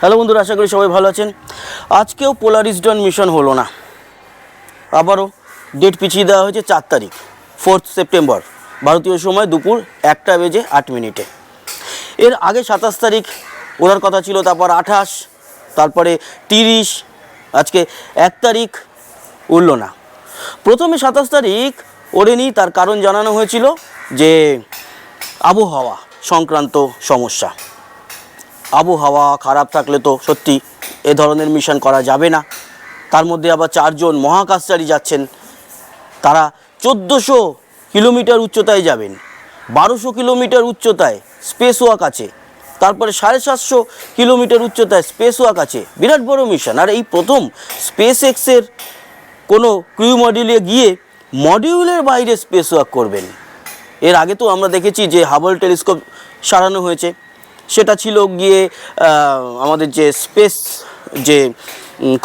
Hello বন্ধুরা, আশা করি সবাই ভালো আছেন। আজকেও পোলারিসডন মিশন হলো না। আবারও ডেট পিছিয়ে দেওয়া হয়েছে চার তারিখ ফোর্থ সেপ্টেম্বর ভারতীয় সময় দুপুর একটা বেজে আট মিনিটে। এর আগে সাতাশ তারিখ ওড়ার কথা ছিল, তারপর আঠাশ, তারপরে তিরিশ, আজকে এক তারিখ উঠল না। প্রথমে সাতাশ তারিখ ওড়েনি, তার কারণ জানানো হয়েছিল যে আবহাওয়া সংক্রান্ত সমস্যা। আবহাওয়া খারাপ থাকলে তো সত্যি এ ধরনের মিশন করা যাবে না। তার মধ্যে আবার চারজন মহাকাশচারী যাচ্ছেন। তারা চোদ্দোশো কিলোমিটার উচ্চতায় যাবেন। বারোশো কিলোমিটার উচ্চতায় স্পেস ওয়াক আছে। তারপরে সাড়ে সাতশো কিলোমিটার উচ্চতায় স্পেস ওয়াক আছে। বিরাট বড় মিশন আর এই প্রথম স্পেস এক্সের কোনো ক্রিউ মডিউলে গিয়ে মডিউলের বাইরে স্পেস ওয়াক করবেন। এর আগে তো আমরা দেখেছি যে হাবল টেলিস্কোপ সারানো হয়েছে। সেটা ছিল গিয়ে আমাদের যে স্পেস, যে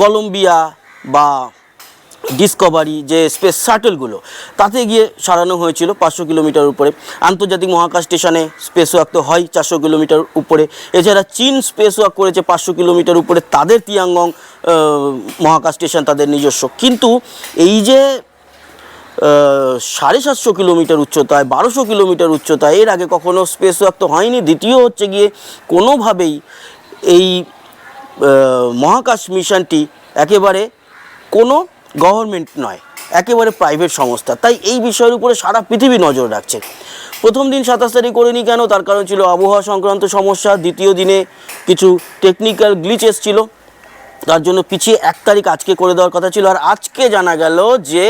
কলম্বিয়া বা ডিসকভারি যে স্পেস শাটেলগুলো, তাতে গিয়ে সারানো হয়েছিল পাঁচশো কিলোমিটার উপরে। আন্তর্জাতিক মহাকাশ স্টেশনে স্পেস ওয়াক তো হয় চারশো কিলোমিটার উপরে। এছাড়া চীন স্পেস ওয়াক করেছে পাঁচশো কিলোমিটার উপরে। তাদের তিয়াঙ্গং মহাকাশ স্টেশন তাদের নিজস্ব। কিন্তু এই যে সাড়ে সাতশো কিলোমিটার উচ্চতায়, বারোশো কিলোমিটার উচ্চতায়। এর আগে কখনো স্পেস ওয়াক তো হয়নি। দ্বিতীয় হচ্ছে গিয়ে কোনোভাবেই এই মহাকাশ মিশনটি একেবারে কোনো গভর্নমেন্ট নয়, একেবারে প্রাইভেট সংস্থা। তাই এই বিষয়ের উপরে সারা পৃথিবী নজর রাখছে। প্রথম দিন সাতাশ তারিখ করেনি কেন? তার কারণ ছিল আবহাওয়া সংক্রান্ত সমস্যা। দ্বিতীয় দিনে কিছু টেকনিক্যাল গ্লিচ এসেছিল তার জন্য পিছিয়ে এক তারিখ আজকে করে দেওয়ার কথা ছিল। আর আজকে জানা গেল যে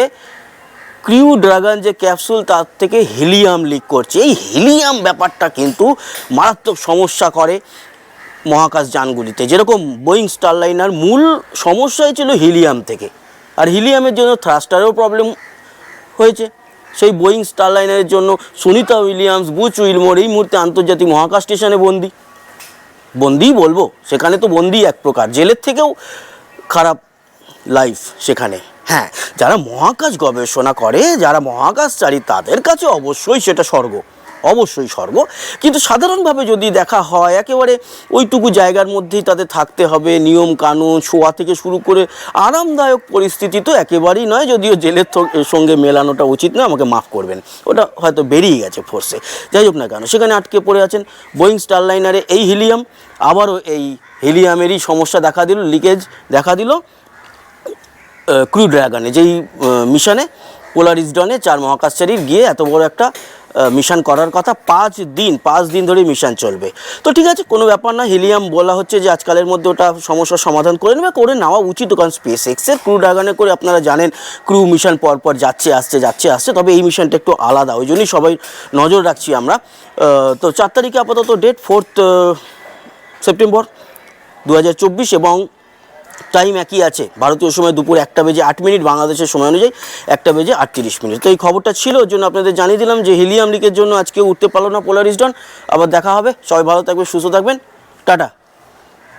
ক্রিউ ড্রাগন যে ক্যাপসুল তার থেকে হিলিয়াম লিক করছে। এই হিলিয়াম ব্যাপারটা কিন্তু মারাত্মক সমস্যা করে মহাকাশ যানগুলিতে। যেরকম বোয়িং স্টারলাইনার মূল সমস্যাই ছিল হিলিয়াম থেকে। আর হিলিয়ামের জন্য থ্রাস্টারেও প্রবলেম হয়েছে। সেই বোয়িং স্টারলাইনারের জন্য সুনিতা উইলিয়ামস বুচ উইলমোর এই মুহূর্তে আন্তর্জাতিক মহাকাশ স্টেশনে বন্দি। বন্দিই বলব, সেখানে তো বন্দি এক প্রকার। জেলের থেকেও খারাপ লাইফ সেখানে। হ্যাঁ যারা মহাকাশ গবেষণা করে, যারা মহাকাশচারী, তাদের কাছে অবশ্যই সেটা স্বর্গ। অবশ্যই স্বর্গ। কিন্তু সাধারণভাবে যদি দেখা হয়, একেবারে ওইটুকু জায়গার মধ্যেই তাদের থাকতে হবে নিয়ম কানুন শোয়া থেকে শুরু করে আরামদায়ক পরিস্থিতি তো একেবারেই নয়, যদিও জেলের সঙ্গে মেলানোটা উচিত নয়, আমাকে মাফ করবেন। ওটা হয়তো বেরিয়ে গেছে ফোর্সে যাই হোক না কেন, সেখানে আটকে পড়ে আছেন বোয়িং স্টারলাইনারে এই হিলিয়াম আবারও এই হিলিয়ামেরই সমস্যা দেখা দিল লিকেজ দেখা দিল। ক্রু ড্রাগনে, যেই মিশনে পোলারিসডনে চার মহাকাশচারীর গিয়ে এত বড় একটা মিশন করার কথা, পাঁচ দিন পাঁচ দিন ধরে মিশন চলবে। তো ঠিক আছে, কোনো ব্যাপার না, হিলিয়াম বলা হচ্ছে যে আজকালের মধ্যে ওটা সমস্যার সমাধান করে নেবে, করে নেওয়া উচিত, কারণ স্পেস এক্সের ক্রু ড্রাগনে করে আপনারা জানেন, ক্রু মিশন পর পর যাচ্ছে, আসছে যাচ্ছে, আসছে, তবে এই মিশনটা একটু আলাদা, ওই জন্যই সবাই নজর রাখছি আমরা। তো চার তারিখে আপাতত ডেট ফোর্থ সেপ্টেম্বর দু হাজার চব্বিশ এবং টাইম একই আছে। ভারতীয় সময় দুপুর একটা বেজে আট মিনিট, বাংলাদেশের সময় অনুযায়ী একটা বেজে আটত্রিশ মিনিট। তো এই খবরটা ছিল জন্য আপনাদের জানিয়ে দিলাম যে হিলিয়াম লিকের জন্য আজকে উঠতে পারল না পোলারিস্টন আবার দেখা হবে। সবাই ভালো থাকবে সুস্থ থাকবেন। টাটা।